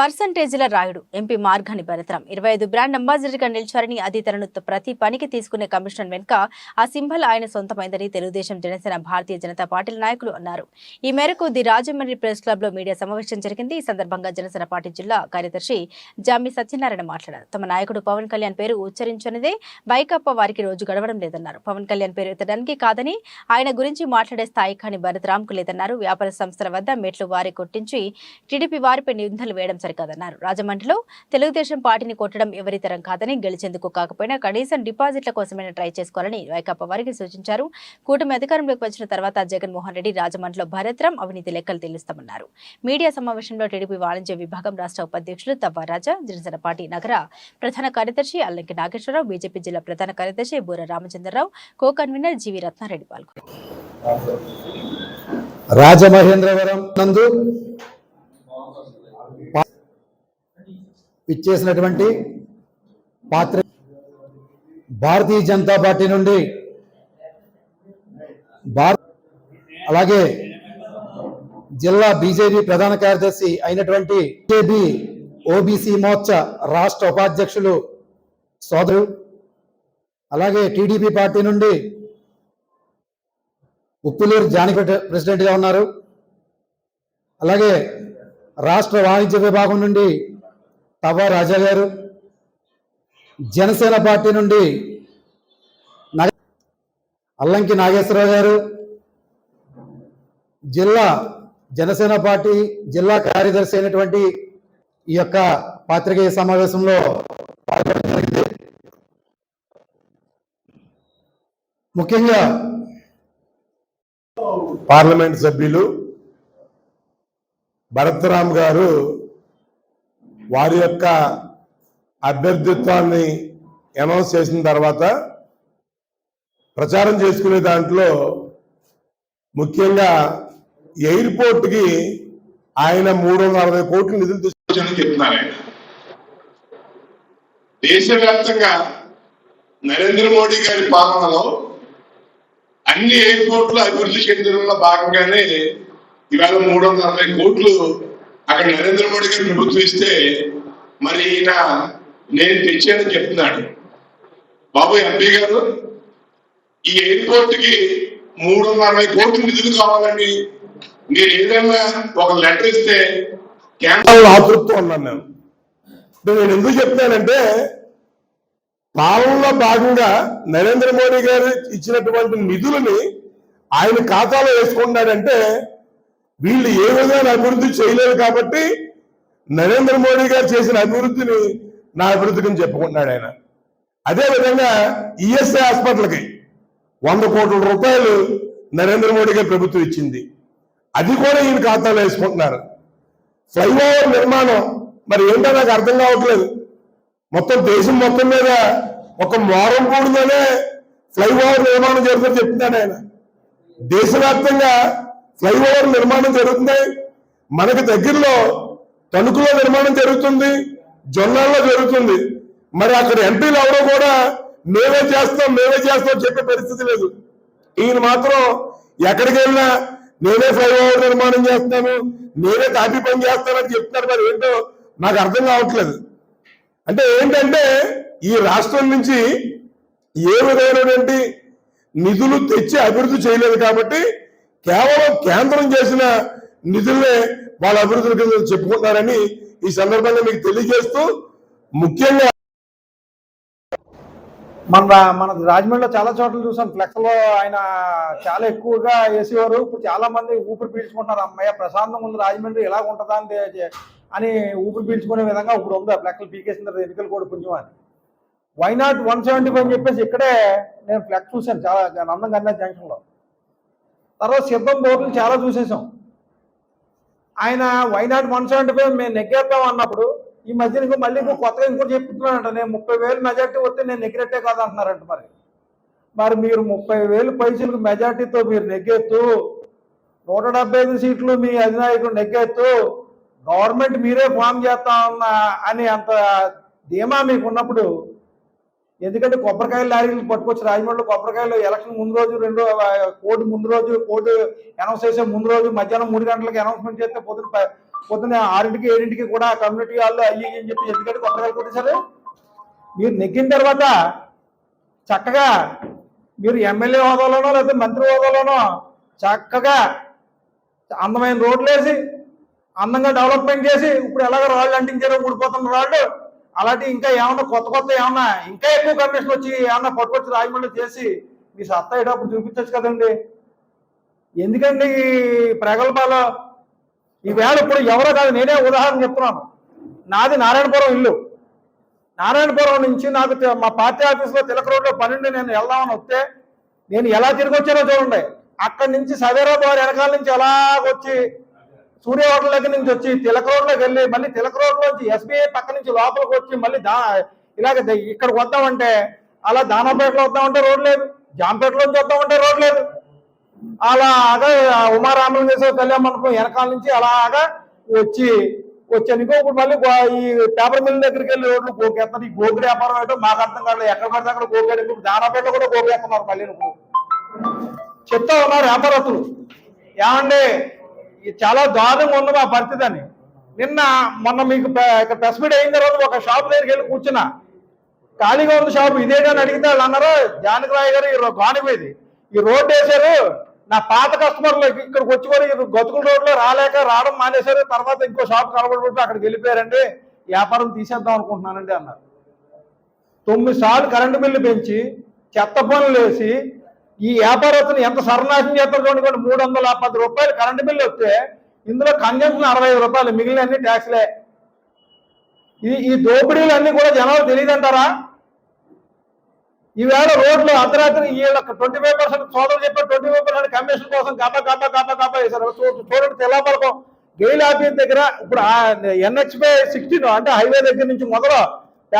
పర్సంటేజీల Rayudu MP Margani భరతరం. ఇరవై ఐదు బ్రాండ్ అంబాసిడర్గా నిలిచారని అది తనను ప్రతి పనికి తీసుకునే కమిషన్ వెనుక ఆ సింబల్ ఆయన సొంతమైందని తెలుగుదేశం జనసేన భారతీయ జనతా పార్టీల నాయకులు అన్నారు. ఈ మేరకు ది రాజమండ్రి ప్రెస్ క్లబ్లో మీడియా సమావేశం జరిగింది. ఈ సందర్భంగా జనసేన పార్టీ జిల్లా కార్యదర్శి జామి సత్యనారాయణ మాట్లాడారు. తమ నాయకుడు పవన్ కళ్యాణ్ పేరు ఉచ్చరించనిదే బైకప్ప వారికి రోజు గడవడం లేదన్నారు. పవన్ కళ్యాణ్ పేరు ఎత్తడానికి కాదని ఆయన గురించి మాట్లాడే స్థాయి కానీ భరతరాంకు లేదన్నారు. వ్యాపార సంస్థల వద్ద మెట్లు వారి కొట్టించి టీడీపీ వారిపై నిందలు వేయడం సరికాదన్నారు. రాజమండ్రిలో తెలుగుదేశం పార్టీని కొట్టడం ఎవరితరం కాదని గెలిచేందుకు కాకపోయినా కనీసం డిపాజిట్ల కోసమైనా ట్రై చేసుకోవాలని వైకాపా వారికి సూచించారు. కూటమి అధికారంలోకి వచ్చిన తర్వాత జగన్మోహన్ రెడ్డి రాజమండ్రిలో భరత్రం అవినీతి లెక్కలు తెలుస్తామన్నారు. మీడియా సమావేశంలో టీడీపీ వాణిజ్య విభాగం రాష్ట్ర ఉపాధ్యక్షులు తవ్వారాజా జనసేన పార్టీ నగర ప్రధాన కార్యదర్శి అల్లంకి నాగేశ్వరరావు బీజేపీ జిల్లా ప్రధాన కార్యదర్శి Boora Ramachandra Rao co convener G V Ratna Reddy పాల్గొన్నారు. రాజమహేంద్రవరం నందు ఇచ్చేసినటువంటి పాత్ర భారతీయ జనతా పార్టీ నుండి భారత్ అలాగే జిల్లా బీజేపీ ప్రధాన కార్యదర్శి అయినటువంటి బీజేపీ ఓబీసీ మోర్చా రాష్ట్ర ఉపాధ్యక్షులు సోదరు అలాగే టీడీపీ పార్టీ నుండి ఉప్పులూరు జాని ప్రెసిడెంట్గా ఉన్నారు. అలాగే రాష్ట్ర వాణిజ్య విభాగం నుండి తవా రాజా గారు జనసేన పార్టీ నుండి అల్లంకి నాగేశ్వరరావు గారు జిల్లా జనసేన పార్టీ జిల్లా కార్యదర్శి అయినటువంటి ఈ యొక్క పాత్రికేయ సమావేశంలో జరిగింది ముఖ్యంగా పార్లమెంట్ సభ్యులు భరత్రామ్ గారు వారి యొక్క అభ్యర్థిత్వాన్ని అనౌన్స్ చేసిన తర్వాత ప్రచారం చేసుకునే దాంట్లో ముఖ్యంగా ఎయిర్పోర్ట్కి ఆయన మూడు వందల అరవై కోట్లు నిధులు తీసుకొచ్చారని చెప్తున్నారు ఆయన. దేశవ్యాప్తంగా నరేంద్ర మోడీ గారి పాలనలో అన్ని ఎయిర్పోర్ట్లు అభివృద్ధి చెందడంలో భాగంగానే ఇవాళ మూడు వందల అరవై కోట్లు అక్కడ నరేంద్ర మోడీ గారి ప్రభుత్వం ఇస్తే మరి ఈయన నేను తెచ్చానని చెప్తున్నాడు. బాబు ఎంపీ గారు ఈ ఎయిర్పోర్ట్కి మూడు వందల అరవై కోట్లు నిధులు కావాలని మీరు ఏదైనా ఒక లెటర్ ఇస్తే కేంద్రంలో ఆతృప్తం ఉన్నాను నేను నేను ఎందుకు చెప్తానంటే పాలనలో భాగంగా నరేంద్ర మోడీ గారు ఇచ్చినటువంటి నిధులని ఆయన ఖాతాలో వేసుకున్నాడంటే వీళ్ళు ఏ విధంగా అభివృద్ధి చేయలేదు కాబట్టి నరేంద్ర మోడీ గారు చేసిన అభివృద్ధిని నా అభివృద్ధిని చెప్పుకుంటున్నాడు ఆయన. అదే విధంగా ఈఎస్ఐ హాస్పిటల్కి వంద కోట్ల రూపాయలు నరేంద్ర మోడీ గారు ప్రభుత్వం ఇచ్చింది. అది కూడా ఈయన ఖాతాలో వేసుకుంటున్నారు. ఫ్లైఓవర్ నిర్మాణం మరి ఏంటో నాకు అర్థం కావట్లేదు. మొత్తం దేశం మొత్తం మీద ఒక మోరం కూడదనే ఫ్లైఓవర్ నిర్మాణం జరుగుతుంది చెప్తున్నాడు ఆయన. దేశవ్యాప్తంగా ఫ్లైఓవర్ నిర్మాణం జరుగుతుంది. మనకి దగ్గరలో తణుకులో నిర్మాణం జరుగుతుంది. జొన్నాల్లో జరుగుతుంది. మరి అక్కడ ఎంపీలు ఎవరో కూడా మేమే చేస్తాం మేమే చేస్తాం చెప్పే పరిస్థితి లేదు. ఈయన మాత్రం ఎక్కడికి వెళ్ళినా నేనే ఫ్లైఓవర్ నిర్మాణం చేస్తున్నాను నేనే కాపీ పని చేస్తానని చెప్తున్నారు మరి ఏంటో నాకు అర్థం కావట్లేదు. అంటే ఏంటంటే ఈ రాష్ట్రం నుంచి ఏ విధమైనటువంటి నిధులు తెచ్చి అభివృద్ధి చేయలేదు కాబట్టి కేవలం కేంద్రం చేసిన నిధులే వాళ్ళ అభివృద్ధి కింద చెప్పుకుంటున్నారని ఈ సందర్భంగా మీకు తెలియజేస్తూ ముఖ్యంగా మన రా- మన రాజమండ్రిలో చాలా చోట్ల చూసాం. ఫ్లెక్స్లో ఆయన చాలా ఎక్కువగా వేసేవారు. ఇప్పుడు చాలా మంది ఊపిరి పీల్చుకుంటున్నారు. అమ్మయ్య ప్రశాంతంగా ఉంది రాజమండ్రి ఎలా ఉంటుందా అని అని ఊపిరి పీల్చుకునే విధంగా ఇప్పుడు ఉంది. ఆ ఫ్లెక్స్లు పీకేసిన తర్వాత ఎన్నికలు కూడా పుణ్యం అని why not one seventy five అని చెప్పేసి ఇక్కడే నేను ఫ్లెక్స్ చూశాను. చాలా నందం గన్నా జంక్షన్లో. తర్వాత సిద్ధం బోర్లు చాలా చూసేసాం ఆయన వైనాట్ వన్ సెవెంటీ ఫైవ్ మేము నెగ్గేద్దాం అన్నప్పుడు ఈ మధ్య ఇంకో మళ్ళీ ఇంకో కొత్తగా ఇంకోటి చెప్తున్నానంట నేను ముప్పై వేలు మెజార్టీ వస్తే నేను నెగ్గినట్టే కాదు అంటున్నారంట మరి. మరి మీరు ముప్పై వేలు పైసలకు మెజార్టీతో మీరు నెగ్గేస్తూ నూట డెబ్బై ఐదు సీట్లు మీ అధినాయకుడు నెగ్గేస్తూ గవర్నమెంట్ మీరే ఫామ్ చేస్తా ఉన్న అని అంత ధీమా మీకు ఉన్నప్పుడు ఎందుకంటే కొబ్బరికాయలు లారీలు పట్టుకొచ్చి రాజమండ్రిలో కొబ్బరికాయలు ఎలక్షన్ ముందు రోజు రెండు కోర్టు ముందు రోజు కోర్టు అనౌన్స్ చేసే ముందు రోజు మధ్యాహ్నం మూడు గంటలకు అనౌన్స్మెంట్ చేస్తే పొద్దున పొద్దున్న ఆరింటికి ఏడింటికి కూడా కమ్యూనిటీ హాల్లో అయ్యి అని చెప్పి ఎందుకంటే కొబ్బరికాయలు కొట్టేశారు. మీరు నెగ్గిన తర్వాత చక్కగా మీరు ఎమ్మెల్యే హోదాలోనో లేకపోతే మంత్రి హోదాలోనో చక్కగా అందమైన రోడ్లు వేసి అందంగా డెవలప్మెంట్ చేసి ఇప్పుడు ఎలాగో రాళ్ళు అంటించారో ఊడిపోతున్న రాళ్ళు అలాంటి ఇంకా ఏమన్నా కొత్త కొత్త ఏమన్నా ఇంకా ఎక్కువ కమిషన్ వచ్చి ఏమన్నా పట్టుకొచ్చి రాజమండ్రి చేసి మీ సత్తా ఏటప్పుడు చూపించచ్చు కదండి. ఎందుకండి ఈ ప్రగల్భాలు? ఈవేళ ఇప్పుడు ఎవరో కాదు నేనే ఉదాహరణ చెప్తున్నాను. నాది నారాయణపురం ఇల్లు. నారాయణపురం నుంచి నాకు మా పార్టీ ఆఫీస్లో తిలక రోడ్లో పన్నెండు నేను వెళ్దామని వస్తే నేను ఎలా తిరిగి వచ్చానో చూడండి. అక్కడి నుంచి సవేరా ద్వారా వెనకాల నుంచి ఎలాగొచ్చి సూర్య హోటల్ దగ్గర నుంచి వచ్చి తిలక రోడ్లోకి వెళ్ళి మళ్ళీ తిలక రోడ్ నుంచి ఎస్బీఐ పక్క నుంచి లోపలికి వచ్చి మళ్ళీ దా ఇలాగ ఇక్కడికి వద్దామంటే అలా దానాపేటలో వద్దామంటే రోడ్ లేదు. జాంపేటలోంచి వద్దామంటే రోడ్ లేదు. అలాగా ఉమారామలింగేశ్వర కళ్యాణ మండపం వెనకాల నుంచి అలాగా వచ్చి వచ్చాను ఇంకో ఇప్పుడు మళ్ళీ ఈ పేపర్ మిల్ దగ్గరికి వెళ్ళి రోడ్లు గోకేస్తున్నారు ఈ గోకు వ్యాపారం ఏంటో మాకు అర్థం కాలేదు ఎక్కడ పడితే అక్కడ గోకాడు ఇప్పుడు దానాపేటలో కూడా గోకేస్తున్నారు మళ్ళీ ఇప్పుడు చెప్తా ఉన్నారు వ్యాపారస్తులు? ఏమండి? చాలా దారుణంగా ఉంది మా పరిస్థితి అని. నిన్న మొన్న మీకు ప్రెస్ మీట్ అయిన తర్వాత ఒక షాప్ దగ్గరికి వెళ్ళి కూర్చున్నా. ఖాళీగా ఉంది షాప్ ఇదేటని అడిగితే వాళ్ళు అన్నారు జానకరాయ్ గారు ఈ రో- గానిపోయింది ఈ రోడ్డు వేశారు నా పాత కస్టమర్లు ఇక్కడికి వచ్చి కూడా గతుకుల రోడ్లో రాలేక రావడం మానేశారు తర్వాత ఇంకో షాప్ కనబడిపోతే అక్కడికి వెళ్ళిపోయారండి వ్యాపారం తీసేద్దాం అనుకుంటున్నానండి అన్నారు. తొమ్మిది సార్లు కరెంటు బిల్లు పెంచి చెత్త పనులు వేసి ఈ వ్యాపారస్తుని ఎంత సర్వనాశనం చేస్తారు చూడండి మూడు వందల పది రూపాయలు కరెంటు బిల్లు వస్తే ఇందులో కన్జంప్షన్ అరవై ఐదు రూపాయలు మిగిలిన అన్ని ట్యాక్స్లే. ఈ ఈ దోపిడీలు అన్ని కూడా జనాలు తెలియదంటారా? ఈవేళ రోడ్లు అర్ధరాత్రి వీళ్ళకి ట్వంటీ ఫైవ్ పర్సెంట్ సోదరులు చెప్పారు ట్వంటీ ఫైవ్ పర్సెంట్ కమిషన్ కోసం గబ గబ గబ గబ వేశారు. చూడండి తెల్లపలకం గెయిల్ ఆఫీస్ దగ్గర ఇప్పుడు ఎన్హెచ్పై సిక్స్టీన్ అంటే హైవే దగ్గర నుంచి మొదలు